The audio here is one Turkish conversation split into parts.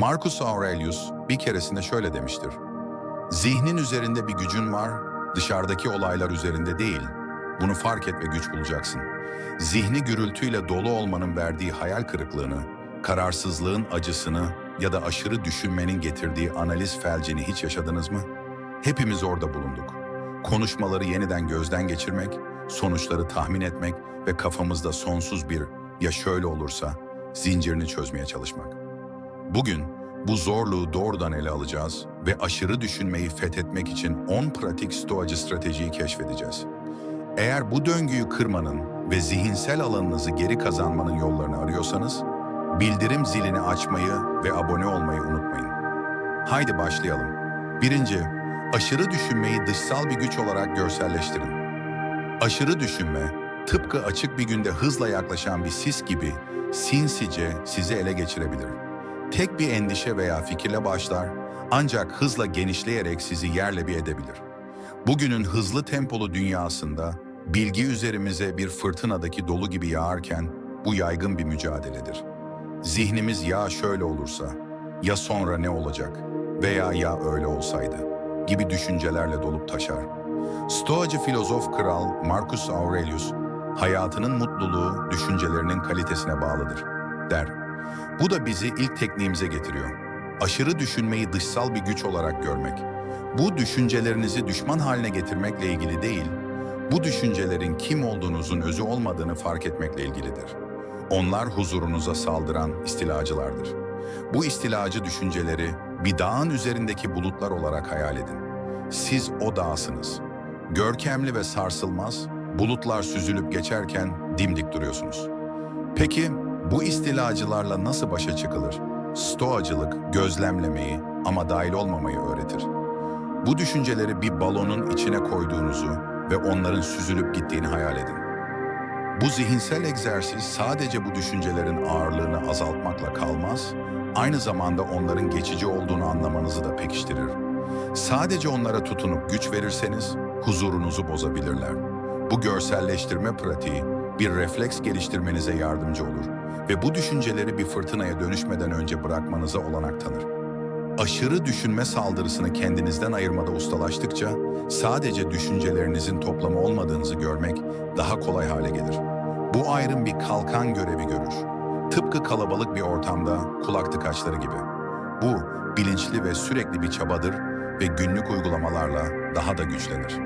Marcus Aurelius bir keresinde şöyle demiştir. Zihnin üzerinde bir gücün var, dışarıdaki olaylar üzerinde değil. Bunu fark et ve güç bulacaksın. Zihni gürültüyle dolu olmanın verdiği hayal kırıklığını, kararsızlığın acısını ya da aşırı düşünmenin getirdiği analiz felcini hiç yaşadınız mı? Hepimiz orada bulunduk. Konuşmaları yeniden gözden geçirmek, sonuçları tahmin etmek ve kafamızda sonsuz bir ya şöyle olursa zincirini çözmeye çalışmak. Bugün bu zorluğu doğrudan ele alacağız ve aşırı düşünmeyi fethetmek için 10 pratik stoacı stratejiyi keşfedeceğiz. Eğer bu döngüyü kırmanın ve zihinsel alanınızı geri kazanmanın yollarını arıyorsanız, bildirim zilini açmayı ve abone olmayı unutmayın. Haydi başlayalım. Birinci, aşırı düşünmeyi dışsal bir güç olarak görselleştirin. Aşırı düşünme, tıpkı açık bir günde hızla yaklaşan bir sis gibi sinsice sizi ele geçirebilir. Tek bir endişe veya fikirle başlar ancak hızla genişleyerek sizi yerle bir edebilir. Bugünün hızlı tempolu dünyasında bilgi üzerimize bir fırtınadaki dolu gibi yağarken bu yaygın bir mücadeledir. Zihnimiz ya şöyle olursa, ya sonra ne olacak veya ya öyle olsaydı gibi düşüncelerle dolup taşar. Stoacı filozof kral Marcus Aurelius, hayatının mutluluğu düşüncelerinin kalitesine bağlıdır, der. Bu da bizi ilk tekniğimize getiriyor. Aşırı düşünmeyi dışsal bir güç olarak görmek. Bu düşüncelerinizi düşman haline getirmekle ilgili değil, bu düşüncelerin kim olduğunuzun özü olmadığını fark etmekle ilgilidir. Onlar huzurunuza saldıran istilacılardır. Bu istilacı düşünceleri bir dağın üzerindeki bulutlar olarak hayal edin. Siz o dağsınız. Görkemli ve sarsılmaz, bulutlar süzülüp geçerken dimdik duruyorsunuz. Peki bu istilacılarla nasıl başa çıkılır? Stoacılık gözlemlemeyi ama dahil olmamayı öğretir. Bu düşünceleri bir balonun içine koyduğunuzu ve onların süzülüp gittiğini hayal edin. Bu zihinsel egzersiz sadece bu düşüncelerin ağırlığını azaltmakla kalmaz, aynı zamanda onların geçici olduğunu anlamanızı da pekiştirir. Sadece onlara tutunup güç verirseniz huzurunuzu bozabilirler. Bu görselleştirme pratiği bir refleks geliştirmenize yardımcı olur ve bu düşünceleri bir fırtınaya dönüşmeden önce bırakmanıza olanak tanır. Aşırı düşünme saldırısını kendinizden ayırmada ustalaştıkça sadece düşüncelerinizin toplamı olmadığınızı görmek daha kolay hale gelir. Bu ayrım bir kalkan görevi görür. Tıpkı kalabalık bir ortamda kulak tıkaçları gibi. Bu bilinçli ve sürekli bir çabadır ve günlük uygulamalarla daha da güçlenir.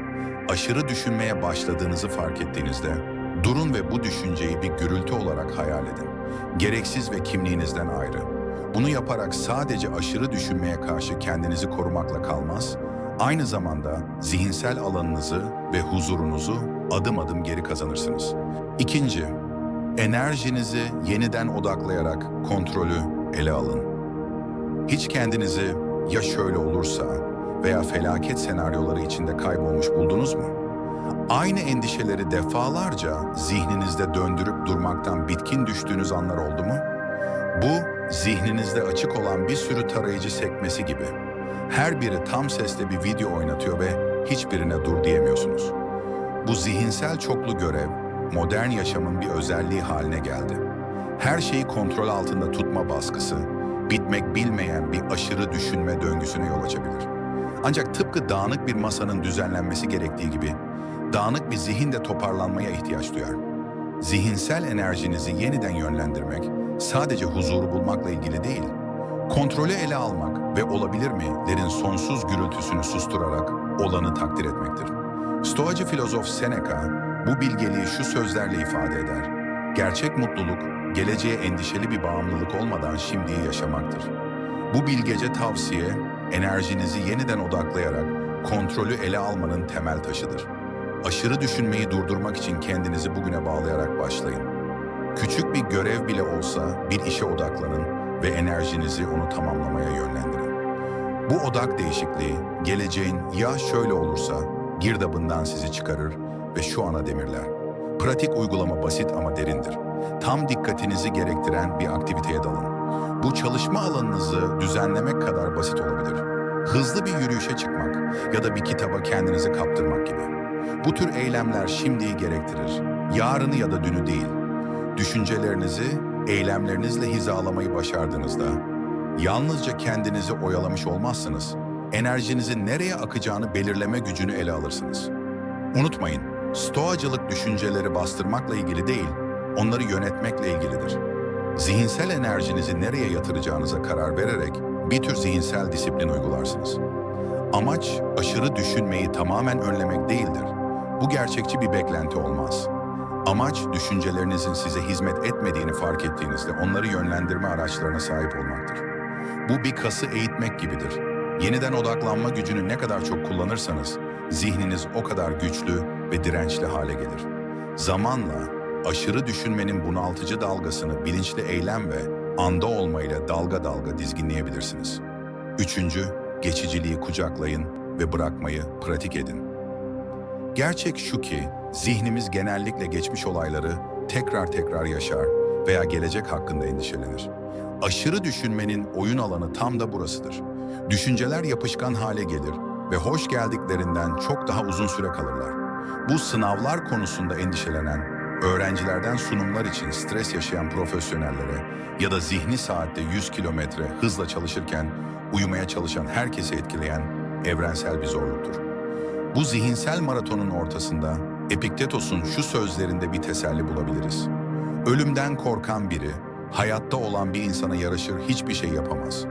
Aşırı düşünmeye başladığınızı fark ettiğinizde durun ve bu düşünceyi bir gürültü olarak hayal edin. Gereksiz ve kimliğinizden ayrı. Bunu yaparak sadece aşırı düşünmeye karşı kendinizi korumakla kalmaz, aynı zamanda zihinsel alanınızı ve huzurunuzu adım adım geri kazanırsınız. İkinci, enerjinizi yeniden odaklayarak kontrolü ele alın. Hiç kendinizi ya şöyle olursa veya felaket senaryoları içinde kaybolmuş buldunuz mu? Aynı endişeleri defalarca zihninizde döndürüp durmaktan bitkin düştüğünüz anlar oldu mu? Bu, zihninizde açık olan bir sürü tarayıcı sekmesi gibi. Her biri tam sesle bir video oynatıyor ve hiçbirine dur diyemiyorsunuz. Bu zihinsel çoklu görev, modern yaşamın bir özelliği haline geldi. Her şeyi kontrol altında tutma baskısı, bitmek bilmeyen bir aşırı düşünme döngüsüne yol açabilir. Ancak tıpkı dağınık bir masanın düzenlenmesi gerektiği gibi, dağınık bir zihin de toparlanmaya ihtiyaç duyar. Zihinsel enerjinizi yeniden yönlendirmek, sadece huzuru bulmakla ilgili değil, kontrolü ele almak ve olabilir mi'lerin sonsuz gürültüsünü susturarak olanı takdir etmektir. Stoacı filozof Seneca bu bilgeliği şu sözlerle ifade eder. Gerçek mutluluk, geleceğe endişeli bir bağımlılık olmadan şimdiyi yaşamaktır. Bu bilgece tavsiye, enerjinizi yeniden odaklayarak kontrolü ele almanın temel taşıdır. Aşırı düşünmeyi durdurmak için kendinizi bugüne bağlayarak başlayın. Küçük bir görev bile olsa bir işe odaklanın ve enerjinizi onu tamamlamaya yönlendirin. Bu odak değişikliği geleceğin ya şöyle olursa girdabından sizi çıkarır ve şu ana demirler. Pratik uygulama basit ama derindir. Tam dikkatinizi gerektiren bir aktiviteye dalın. Bu çalışma alanınızı düzenlemek kadar basit olabilir. Hızlı bir yürüyüşe çıkmak ya da bir kitaba kendinizi kaptırmak gibi. Bu tür eylemler şimdiyi gerektirir. Yarını ya da dünü değil. Düşüncelerinizi eylemlerinizle hizalamayı başardığınızda yalnızca kendinizi oyalamış olmazsınız. Enerjinizin nereye akacağını belirleme gücünü ele alırsınız. Unutmayın, stoacılık düşünceleri bastırmakla ilgili değil, onları yönetmekle ilgilidir. Zihinsel enerjinizi nereye yatıracağınıza karar vererek bir tür zihinsel disiplin uygularsınız. Amaç aşırı düşünmeyi tamamen önlemek değildir. Bu gerçekçi bir beklenti olmaz. Amaç düşüncelerinizin size hizmet etmediğini fark ettiğinizde onları yönlendirme araçlarına sahip olmaktır. Bu bir kası eğitmek gibidir. Yeniden odaklanma gücünü ne kadar çok kullanırsanız zihniniz o kadar güçlü ve dirençli hale gelir. Zamanla aşırı düşünmenin bunaltıcı dalgasını bilinçli eylem ve anda olmayla dalga dalga dizginleyebilirsiniz. Üçüncü, geçiciliği kucaklayın ve bırakmayı pratik edin. Gerçek şu ki zihnimiz genellikle geçmiş olayları tekrar tekrar yaşar veya gelecek hakkında endişelenir. Aşırı düşünmenin oyun alanı tam da burasıdır. Düşünceler yapışkan hale gelir ve hoş geldiklerinden çok daha uzun süre kalırlar. Bu sınavlar konusunda endişelenen, öğrencilerden sunumlar için stres yaşayan profesyonellere ya da zihni saatte 100 kilometre hızla çalışırken uyumaya çalışan herkesi etkileyen evrensel bir zorluktur. Bu zihinsel maratonun ortasında Epiktetos'un şu sözlerinde bir teselli bulabiliriz. Ölümden korkan biri, hayatta olan bir insana yaraşır hiçbir şey yapamaz.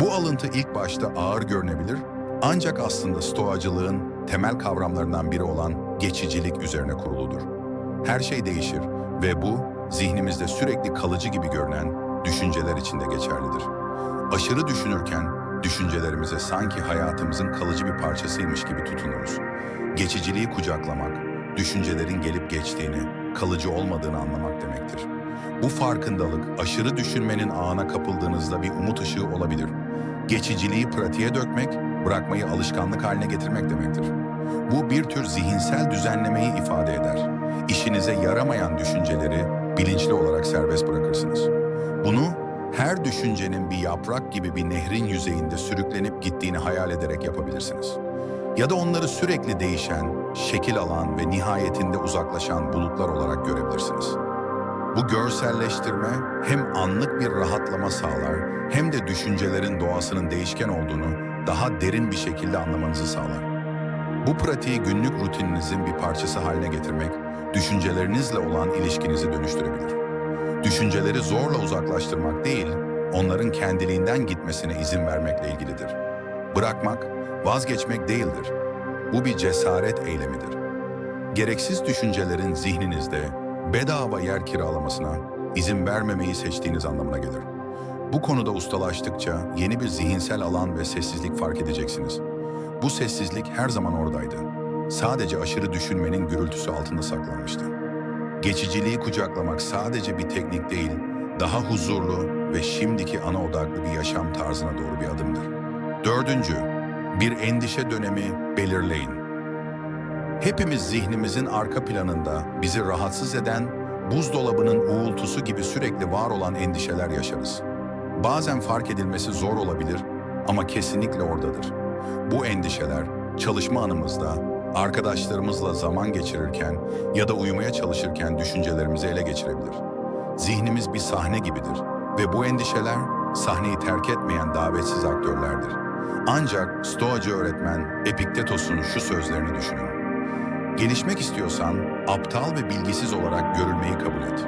Bu alıntı ilk başta ağır görünebilir ancak aslında stoacılığın temel kavramlarından biri olan geçicilik üzerine kuruludur. Her şey değişir ve bu zihnimizde sürekli kalıcı gibi görünen düşünceler için de geçerlidir. Aşırı düşünürken düşüncelerimize sanki hayatımızın kalıcı bir parçasıymış gibi tutunuruz. Geçiciliği kucaklamak, düşüncelerin gelip geçtiğini, kalıcı olmadığını anlamak demektir. Bu farkındalık aşırı düşünmenin ağına kapıldığınızda bir umut ışığı olabilir. Geçiciliği pratiğe dökmek, bırakmayı alışkanlık haline getirmek demektir. Bu bir tür zihinsel düzenlemeyi ifade eder. İşinize yaramayan düşünceleri bilinçli olarak serbest bırakırsınız. Bunu her düşüncenin bir yaprak gibi bir nehrin yüzeyinde sürüklenip gittiğini hayal ederek yapabilirsiniz. Ya da onları sürekli değişen, şekil alan ve nihayetinde uzaklaşan bulutlar olarak görebilirsiniz. Bu görselleştirme hem anlık bir rahatlama sağlar hem de düşüncelerin doğasının değişken olduğunu daha derin bir şekilde anlamanızı sağlar. Bu pratiği günlük rutininizin bir parçası haline getirmek, düşüncelerinizle olan ilişkinizi dönüştürebilir. Düşünceleri zorla uzaklaştırmak değil, onların kendiliğinden gitmesine izin vermekle ilgilidir. Bırakmak, vazgeçmek değildir. Bu bir cesaret eylemidir. Gereksiz düşüncelerin zihninizde bedava yer kiralamasına izin vermemeyi seçtiğiniz anlamına gelir. Bu konuda ustalaştıkça yeni bir zihinsel alan ve sessizlik fark edeceksiniz. Bu sessizlik her zaman oradaydı. Sadece aşırı düşünmenin gürültüsü altında saklanmıştı. Geçiciliği kucaklamak sadece bir teknik değil, daha huzurlu ve şimdiki ana odaklı bir yaşam tarzına doğru bir adımdır. Dördüncü, bir endişe dönemi belirleyin. Hepimiz zihnimizin arka planında bizi rahatsız eden, buzdolabının uğultusu gibi sürekli var olan endişeler yaşarız. Bazen fark edilmesi zor olabilir ama kesinlikle oradadır. Bu endişeler çalışma anımızda, arkadaşlarımızla zaman geçirirken ya da uyumaya çalışırken düşüncelerimizi ele geçirebilir. Zihnimiz bir sahne gibidir ve bu endişeler sahneyi terk etmeyen davetsiz aktörlerdir. Ancak Stoacı öğretmen Epiktetos'un şu sözlerini düşünün. Gelişmek istiyorsan aptal ve bilgisiz olarak görülmeyi kabul et.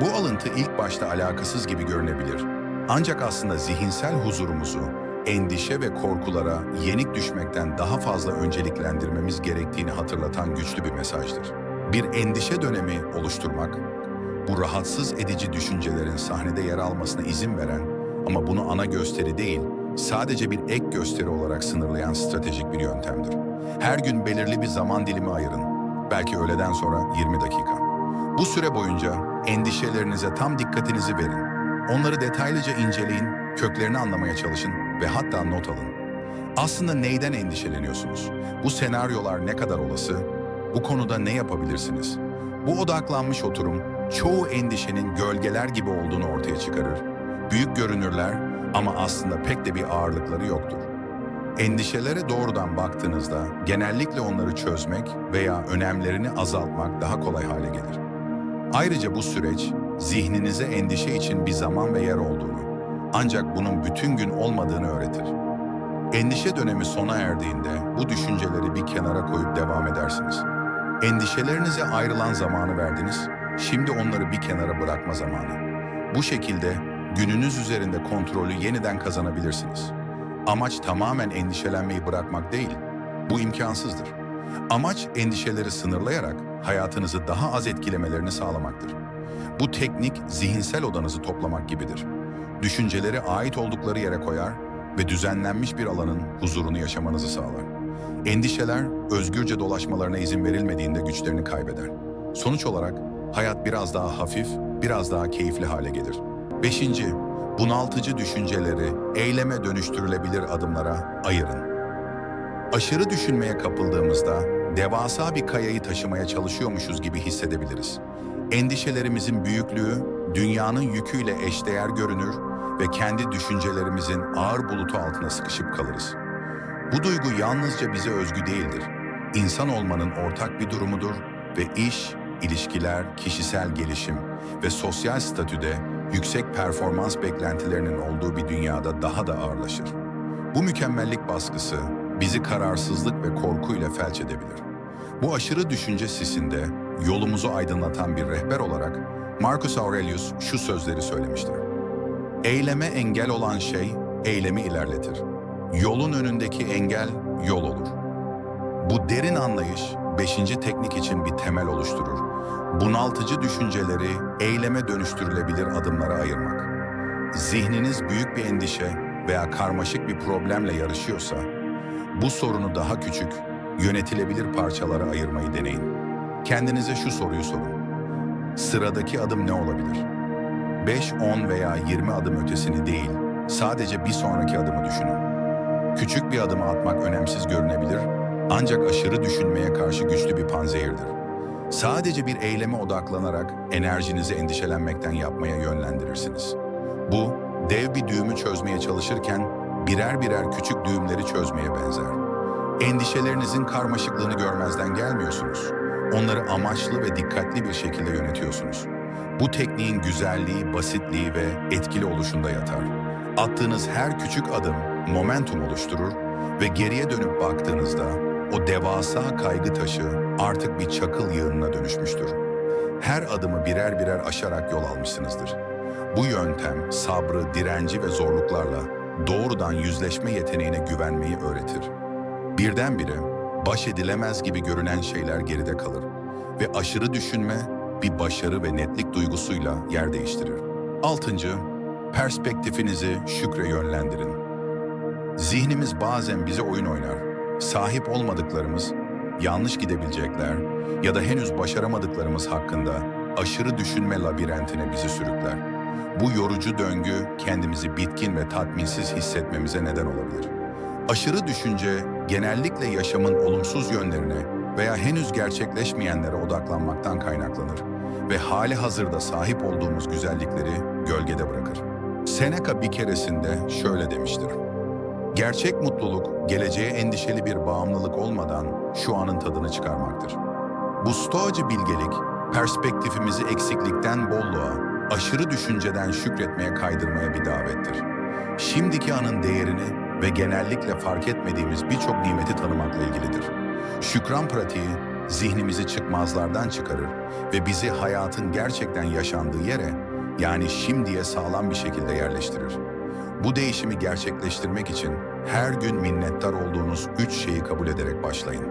Bu alıntı ilk başta alakasız gibi görünebilir. Ancak aslında zihinsel huzurumuzu endişe ve korkulara yenik düşmekten daha fazla önceliklendirmemiz gerektiğini hatırlatan güçlü bir mesajdır. Bir endişe dönemi oluşturmak, bu rahatsız edici düşüncelerin sahnede yer almasına izin veren ama bunu ana gösteri değil, sadece bir ek gösteri olarak sınırlayan stratejik bir yöntemdir. Her gün belirli bir zaman dilimi ayırın. Belki öğleden sonra 20 dakika. Bu süre boyunca endişelerinize tam dikkatinizi verin. Onları detaylıca inceleyin, köklerini anlamaya çalışın ve hatta not alın. Aslında neyden endişeleniyorsunuz? Bu senaryolar ne kadar olası? Bu konuda ne yapabilirsiniz? Bu odaklanmış oturum çoğu endişenin gölgeler gibi olduğunu ortaya çıkarır. Büyük görünürler ama aslında pek de bir ağırlıkları yoktur. Endişelere doğrudan baktığınızda genellikle onları çözmek veya önemlerini azaltmak daha kolay hale gelir. Ayrıca bu süreç zihninize endişe için bir zaman ve yer olduğunu, Ancak bunun bütün gün olmadığını öğretir. Endişe dönemi sona erdiğinde bu düşünceleri bir kenara koyup devam edersiniz. Endişelerinize ayrılan zamanı verdiniz, şimdi onları bir kenara bırakma zamanı. Bu şekilde gününüz üzerinde kontrolü yeniden kazanabilirsiniz. Amaç tamamen endişelenmeyi bırakmak değil, bu imkansızdır. Amaç endişeleri sınırlayarak hayatınızı daha az etkilemelerini sağlamaktır. Bu teknik zihinsel odanızı toplamak gibidir. Düşünceleri ait oldukları yere koyar ve düzenlenmiş bir alanın huzurunu yaşamanızı sağlar. Endişeler özgürce dolaşmalarına izin verilmediğinde güçlerini kaybeder. Sonuç olarak hayat biraz daha hafif, biraz daha keyifli hale gelir. Beşinci, bunaltıcı düşünceleri eyleme dönüştürülebilir adımlara ayırın. Aşırı düşünmeye kapıldığımızda devasa bir kayayı taşımaya çalışıyormuşuz gibi hissedebiliriz. Endişelerimizin büyüklüğü dünyanın yüküyle eşdeğer görünür ve kendi düşüncelerimizin ağır bulutu altına sıkışıp kalırız. Bu duygu yalnızca bize özgü değildir. İnsan olmanın ortak bir durumudur ve iş, ilişkiler, kişisel gelişim ve sosyal statüde yüksek performans beklentilerinin olduğu bir dünyada daha da ağırlaşır. Bu mükemmellik baskısı bizi kararsızlık ve korkuyla felç edebilir. Bu aşırı düşünce sisinde yolumuzu aydınlatan bir rehber olarak Marcus Aurelius şu sözleri söylemiştir. Eyleme engel olan şey eylemi ilerletir. Yolun önündeki engel yol olur. Bu derin anlayış beşinci teknik için bir temel oluşturur. Bunaltıcı düşünceleri eyleme dönüştürülebilir adımlara ayırmak. Zihniniz büyük bir endişe veya karmaşık bir problemle yarışıyorsa, bu sorunu daha küçük, yönetilebilir parçalara ayırmayı deneyin. Kendinize şu soruyu sorun. Sıradaki adım ne olabilir? 5, 10 veya 20 adım ötesini değil, sadece bir sonraki adımı düşünün. Küçük bir adımı atmak önemsiz görünebilir, ancak aşırı düşünmeye karşı güçlü bir panzehirdir. Sadece bir eyleme odaklanarak enerjinizi endişelenmekten yapmaya yönlendirirsiniz. Bu, dev bir düğümü çözmeye çalışırken birer birer küçük düğümleri çözmeye benzer. Endişelerinizin karmaşıklığını görmezden gelmiyorsunuz. Onları amaçlı ve dikkatli bir şekilde yönetiyorsunuz. Bu tekniğin güzelliği, basitliği ve etkili oluşunda yatar. Attığınız her küçük adım momentum oluşturur ve geriye dönüp baktığınızda o devasa kaygı taşı artık bir çakıl yığınına dönüşmüştür. Her adımı birer birer aşarak yol almışsınızdır. Bu yöntem sabrı, direnci ve zorluklarla doğrudan yüzleşme yeteneğine güvenmeyi öğretir. Birdenbire baş edilemez gibi görünen şeyler geride kalır ve aşırı düşünme bir başarı ve netlik duygusuyla yer değiştirir. Altıncı, perspektifinizi şükre yönlendirin. Zihnimiz bazen bize oyun oynar. Sahip olmadıklarımız, yanlış gidebilecekler ya da henüz başaramadıklarımız hakkında aşırı düşünme labirentine bizi sürükler. Bu yorucu döngü kendimizi bitkin ve tatminsiz hissetmemize neden olabilir. Aşırı düşünce genellikle yaşamın olumsuz yönlerine veya henüz gerçekleşmeyenlere odaklanmaktan kaynaklanır ve hali hazırda sahip olduğumuz güzellikleri gölgede bırakır. Seneca bir keresinde şöyle demiştir. Gerçek mutluluk, geleceğe endişeli bir bağımlılık olmadan şu anın tadını çıkarmaktır. Bu stoacı bilgelik, perspektifimizi eksiklikten bolluğa, aşırı düşünceden şükretmeye kaydırmaya bir davettir. Şimdiki anın değerini ve genellikle fark etmediğimiz birçok nimeti tanımakla ilgilidir. Şükran pratiği, zihnimizi çıkmazlardan çıkarır ve bizi hayatın gerçekten yaşandığı yere, yani şimdiye sağlam bir şekilde yerleştirir. Bu değişimi gerçekleştirmek için her gün minnettar olduğunuz üç şeyi kabul ederek başlayın.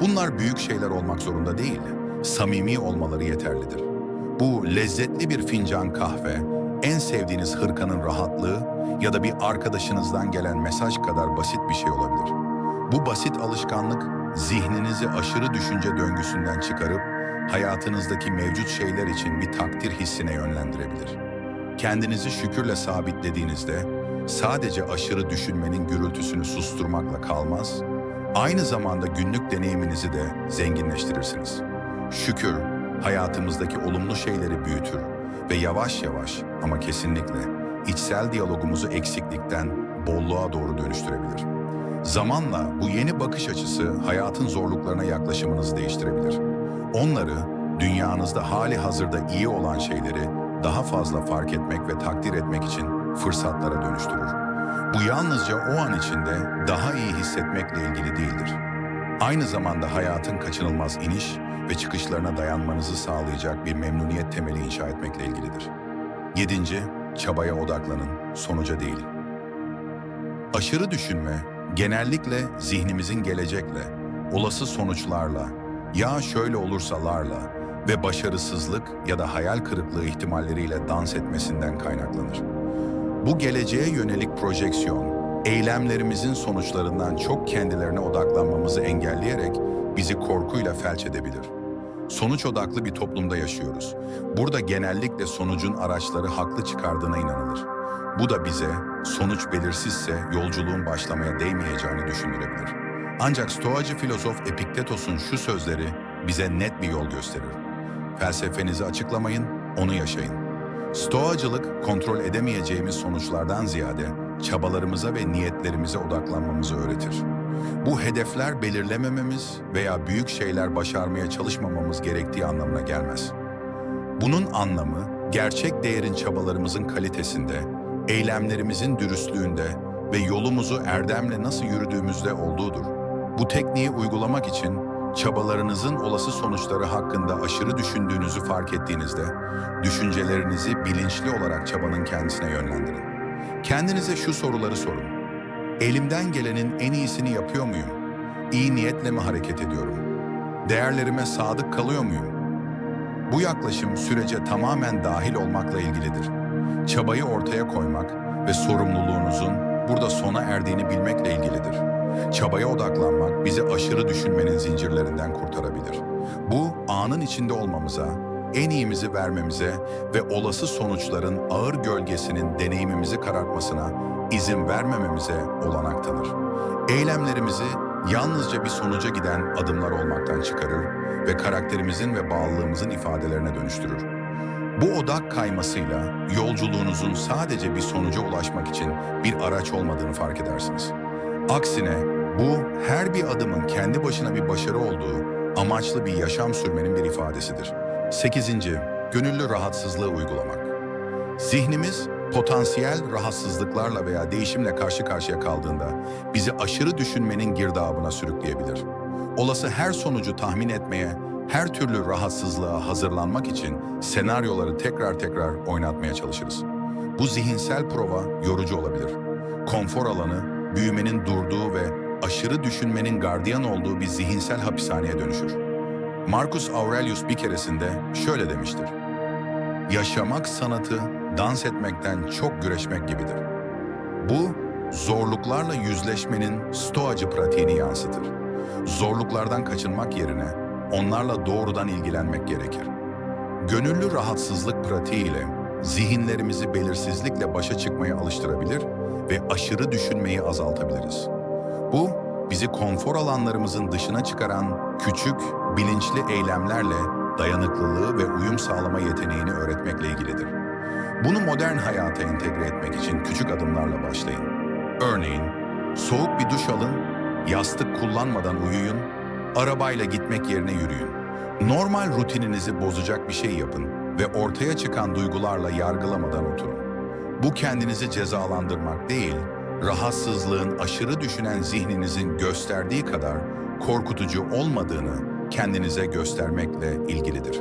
Bunlar büyük şeyler olmak zorunda değil, samimi olmaları yeterlidir. Bu lezzetli bir fincan kahve, en sevdiğiniz hırkanın rahatlığı ya da bir arkadaşınızdan gelen mesaj kadar basit bir şey olabilir. Bu basit alışkanlık zihninizi aşırı düşünce döngüsünden çıkarıp hayatınızdaki mevcut şeyler için bir takdir hissine yönlendirebilir. Kendinizi şükürle sabitlediğinizde sadece aşırı düşünmenin gürültüsünü susturmakla kalmaz, aynı zamanda günlük deneyiminizi de zenginleştirirsiniz. Şükür, hayatımızdaki olumlu şeyleri büyütür ve yavaş yavaş ama kesinlikle içsel diyalogumuzu eksiklikten bolluğa doğru dönüştürebilir. Zamanla bu yeni bakış açısı hayatın zorluklarına yaklaşımınızı değiştirebilir. Onları dünyanızda hali hazırda iyi olan şeyleri daha fazla fark etmek ve takdir etmek için fırsatlara dönüştürür. Bu yalnızca o an içinde daha iyi hissetmekle ilgili değildir. Aynı zamanda hayatın kaçınılmaz iniş ve çıkışlarına dayanmanızı sağlayacak bir memnuniyet temeli inşa etmekle ilgilidir. Yedinci, çabaya odaklanın, sonuca değil. Aşırı düşünme, genellikle zihnimizin gelecekle, olası sonuçlarla, ya şöyle olursalarla ve başarısızlık ya da hayal kırıklığı ihtimalleriyle dans etmesinden kaynaklanır. Bu geleceğe yönelik projeksiyon, eylemlerimizin sonuçlarından çok kendilerine odaklanmamızı engelleyerek bizi korkuyla felç edebilir. Sonuç odaklı bir toplumda yaşıyoruz. Burada genellikle sonucun araçları haklı çıkardığına inanılır. Bu da bize sonuç belirsizse yolculuğun başlamaya değmeyeceğini düşündürebilir. Ancak Stoacı filozof Epiktetos'un şu sözleri bize net bir yol gösterir. Felsefenizi açıklamayın, onu yaşayın. Stoacılık kontrol edemeyeceğimiz sonuçlardan ziyade çabalarımıza ve niyetlerimize odaklanmamızı öğretir. Bu hedefler belirlemememiz veya büyük şeyler başarmaya çalışmamamız gerektiği anlamına gelmez. Bunun anlamı gerçek değerin çabalarımızın kalitesinde, eylemlerimizin dürüstlüğünde ve yolumuzu erdemle nasıl yürüdüğümüzde olduğudur. Bu tekniği uygulamak için çabalarınızın olası sonuçları hakkında aşırı düşündüğünüzü fark ettiğinizde düşüncelerinizi bilinçli olarak çabanın kendisine yönlendirin. Kendinize şu soruları sorun. Elimden gelenin en iyisini yapıyor muyum? İyi niyetle mi hareket ediyorum? Değerlerime sadık kalıyor muyum? Bu yaklaşım sürece tamamen dahil olmakla ilgilidir. Çabayı ortaya koymak ve sorumluluğunuzun burada sona erdiğini bilmekle ilgilidir. Çabaya odaklanmak bizi aşırı düşünmenin zincirlerinden kurtarabilir. Bu anın içinde olmamıza, en iyimizi vermemize ve olası sonuçların ağır gölgesinin deneyimimizi karartmasına izin vermememize olanak tanır. Eylemlerimizi yalnızca bir sonuca giden adımlar olmaktan çıkarır ve karakterimizin ve bağlılığımızın ifadelerine dönüştürür. Bu odak kaymasıyla yolculuğunuzun sadece bir sonuca ulaşmak için bir araç olmadığını fark edersiniz. Aksine bu her bir adımın kendi başına bir başarı olduğu amaçlı bir yaşam sürmenin bir ifadesidir. 8. Gönüllü rahatsızlığı uygulamak. Zihnimiz potansiyel rahatsızlıklarla veya değişimle karşı karşıya kaldığında bizi aşırı düşünmenin girdabına sürükleyebilir. Olası her sonucu tahmin etmeye, her türlü rahatsızlığa hazırlanmak için senaryoları tekrar tekrar oynatmaya çalışırız. Bu zihinsel prova yorucu olabilir. Konfor alanı, büyümenin durduğu ve aşırı düşünmenin gardiyan olduğu bir zihinsel hapishaneye dönüşür. Marcus Aurelius bir keresinde şöyle demiştir. Yaşamak sanatı dans etmekten çok güreşmek gibidir. Bu, zorluklarla yüzleşmenin stoacı pratiğini yansıtır. Zorluklardan kaçınmak yerine onlarla doğrudan ilgilenmek gerekir. Gönüllü rahatsızlık pratiğiyle zihinlerimizi belirsizlikle başa çıkmaya alıştırabilir ve aşırı düşünmeyi azaltabiliriz. Bu, bizi konfor alanlarımızın dışına çıkaran küçük, bilinçli eylemlerle dayanıklılığı ve uyum sağlama yeteneğini öğretmekle ilgilidir. Bunu modern hayata entegre etmek için küçük adımlarla başlayın. Örneğin, soğuk bir duş alın, yastık kullanmadan uyuyun, arabayla gitmek yerine yürüyün. Normal rutininizi bozacak bir şey yapın ve ortaya çıkan duygularla yargılamadan oturun. Bu kendinizi cezalandırmak değil, rahatsızlığın aşırı düşünen zihninizin gösterdiği kadar korkutucu olmadığını kendinize göstermekle ilgilidir.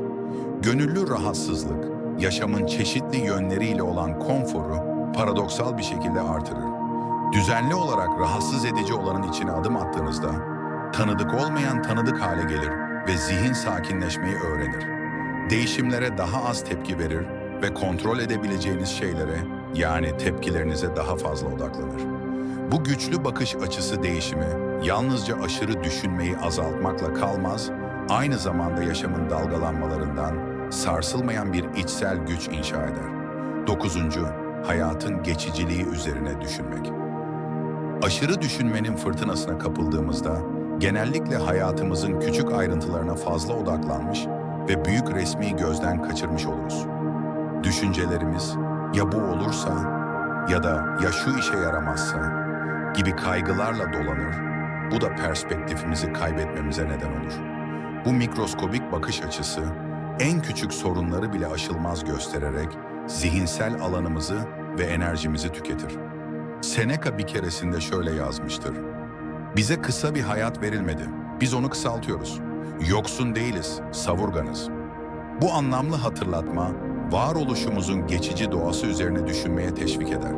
Gönüllü rahatsızlık, yaşamın çeşitli yönleriyle olan konforu paradoksal bir şekilde artırır. Düzenli olarak rahatsız edici olanın içine adım attığınızda, tanıdık olmayan tanıdık hale gelir ve zihin sakinleşmeyi öğrenir. Değişimlere daha az tepki verir ve kontrol edebileceğiniz şeylere yani tepkilerinize daha fazla odaklanır. Bu güçlü bakış açısı değişimi yalnızca aşırı düşünmeyi azaltmakla kalmaz, aynı zamanda yaşamın dalgalanmalarından sarsılmayan bir içsel güç inşa eder. Dokuzuncu, hayatın geçiciliği üzerine düşünmek. Aşırı düşünmenin fırtınasına kapıldığımızda genellikle hayatımızın küçük ayrıntılarına fazla odaklanmış ve büyük resmi gözden kaçırmış oluruz. Düşüncelerimiz ya bu olursa ya da ya şu işe yaramazsa gibi kaygılarla dolanır. Bu da perspektifimizi kaybetmemize neden olur. Bu mikroskobik bakış açısı en küçük sorunları bile aşılmaz göstererek zihinsel alanımızı ve enerjimizi tüketir. Seneca bir keresinde şöyle yazmıştır. Bize kısa bir hayat verilmedi. Biz onu kısaltıyoruz. Yoksun değiliz, savurganız. Bu anlamlı hatırlatma, varoluşumuzun geçici doğası üzerine düşünmeye teşvik eder.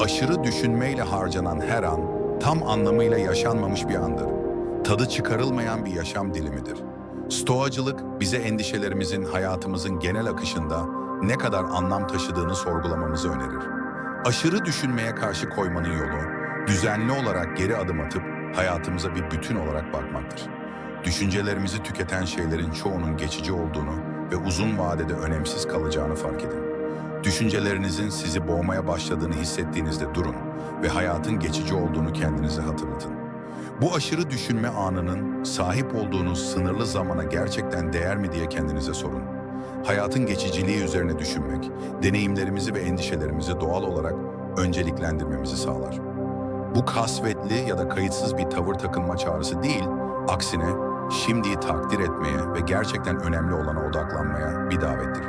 Aşırı düşünmeyle harcanan her an, tam anlamıyla yaşanmamış bir andır. Tadı çıkarılmayan bir yaşam dilimidir. Stoacılık, bize endişelerimizin hayatımızın genel akışında ne kadar anlam taşıdığını sorgulamamızı önerir. Aşırı düşünmeye karşı koymanın yolu, düzenli olarak geri adım atıp hayatımıza bir bütün olarak bakmaktır. Düşüncelerimizi tüketen şeylerin çoğunun geçici olduğunu ve uzun vadede önemsiz kalacağını fark edin. Düşüncelerinizin sizi boğmaya başladığını hissettiğinizde durun ve hayatın geçici olduğunu kendinize hatırlatın. Bu aşırı düşünme anının sahip olduğunuz sınırlı zamana gerçekten değer mi diye kendinize sorun. Hayatın geçiciliği üzerine düşünmek, deneyimlerimizi ve endişelerimizi doğal olarak önceliklendirmemizi sağlar. Bu kasvetli ya da kayıtsız bir tavır takınma çağrısı değil, aksine şimdiyi takdir etmeye ve gerçekten önemli olana odaklanmaya bir davettir.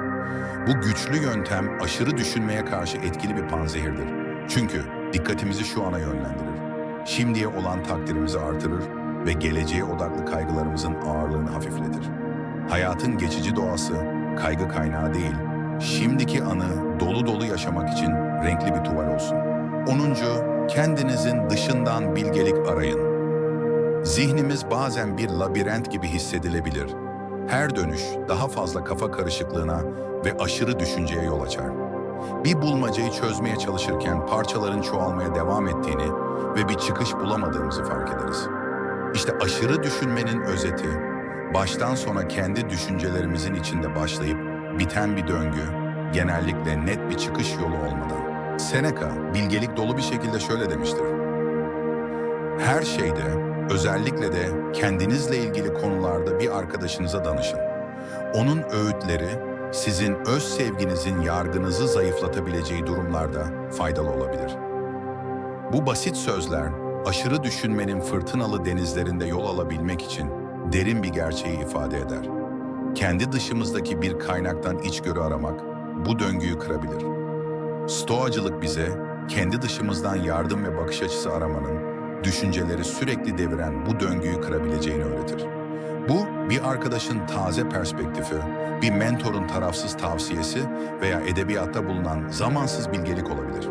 Bu güçlü yöntem aşırı düşünmeye karşı etkili bir panzehirdir. Çünkü dikkatimizi şu ana yönlendirir. Şimdiye olan takdirimizi artırır ve geleceğe odaklı kaygılarımızın ağırlığını hafifletir. Hayatın geçici doğası kaygı kaynağı değil, şimdiki anı dolu dolu yaşamak için renkli bir tuval olsun. 10. Kendinizin dışından bilgelik arayın. Zihnimiz bazen bir labirent gibi hissedilebilir. Her dönüş daha fazla kafa karışıklığına ve aşırı düşünceye yol açar. Bir bulmacayı çözmeye çalışırken parçaların çoğalmaya devam ettiğini ve bir çıkış bulamadığımızı fark ederiz. İşte aşırı düşünmenin özeti, baştan sona kendi düşüncelerimizin içinde başlayıp biten bir döngü, genellikle net bir çıkış yolu olmadan. Seneca, bilgelik dolu bir şekilde şöyle demiştir. Her şeyde, özellikle de kendinizle ilgili konularda bir arkadaşınıza danışın. Onun öğütleri, sizin öz sevginizin yargınızı zayıflatabileceği durumlarda faydalı olabilir. Bu basit sözler, aşırı düşünmenin fırtınalı denizlerinde yol alabilmek için derin bir gerçeği ifade eder. Kendi dışımızdaki bir kaynaktan içgörü aramak bu döngüyü kırabilir. Stoacılık bize kendi dışımızdan yardım ve bakış açısı aramanın düşünceleri sürekli deviren bu döngüyü kırabileceğini öğretir. Bu bir arkadaşın taze perspektifi, bir mentorun tarafsız tavsiyesi veya edebiyatta bulunan zamansız bilgelik olabilir.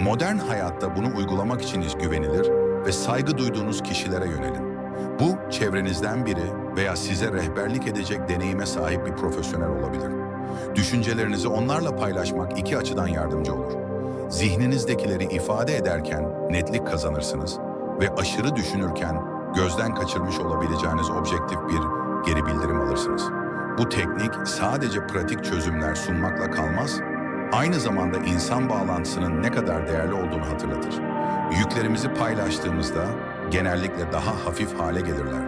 Modern hayatta bunu uygulamak için güvenilir ve saygı duyduğunuz kişilere yönelin. Bu çevrenizden biri veya size rehberlik edecek deneyime sahip bir profesyonel olabilir. Düşüncelerinizi onlarla paylaşmak iki açıdan yardımcı olur. Zihninizdekileri ifade ederken netlik kazanırsınız ve aşırı düşünürken gözden kaçırmış olabileceğiniz objektif bir geri bildirim alırsınız. Bu teknik sadece pratik çözümler sunmakla kalmaz, aynı zamanda insan bağlantısının ne kadar değerli olduğunu hatırlatır. Yüklerimizi paylaştığımızda genellikle daha hafif hale gelirler.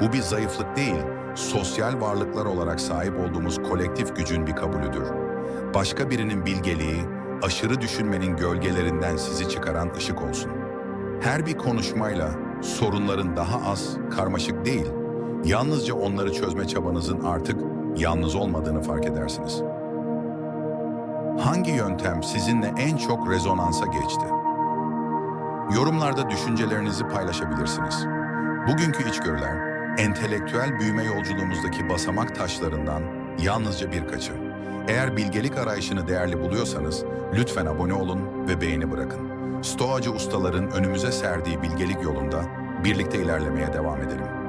Bu bir zayıflık değil, sosyal varlıklar olarak sahip olduğumuz kolektif gücün bir kabulüdür. Başka birinin bilgeliği, aşırı düşünmenin gölgelerinden sizi çıkaran ışık olsun. Her bir konuşmayla sorunların daha az, karmaşık değil, yalnızca onları çözme çabanızın artık yalnız olmadığını fark edersiniz. Hangi yöntem sizinle en çok rezonansa geçti? Yorumlarda düşüncelerinizi paylaşabilirsiniz. Bugünkü içgörüler, entelektüel büyüme yolculuğumuzdaki basamak taşlarından yalnızca birkaçı. Eğer bilgelik arayışını değerli buluyorsanız lütfen abone olun ve beğeni bırakın. Stoacı ustaların önümüze serdiği bilgelik yolunda birlikte ilerlemeye devam edelim.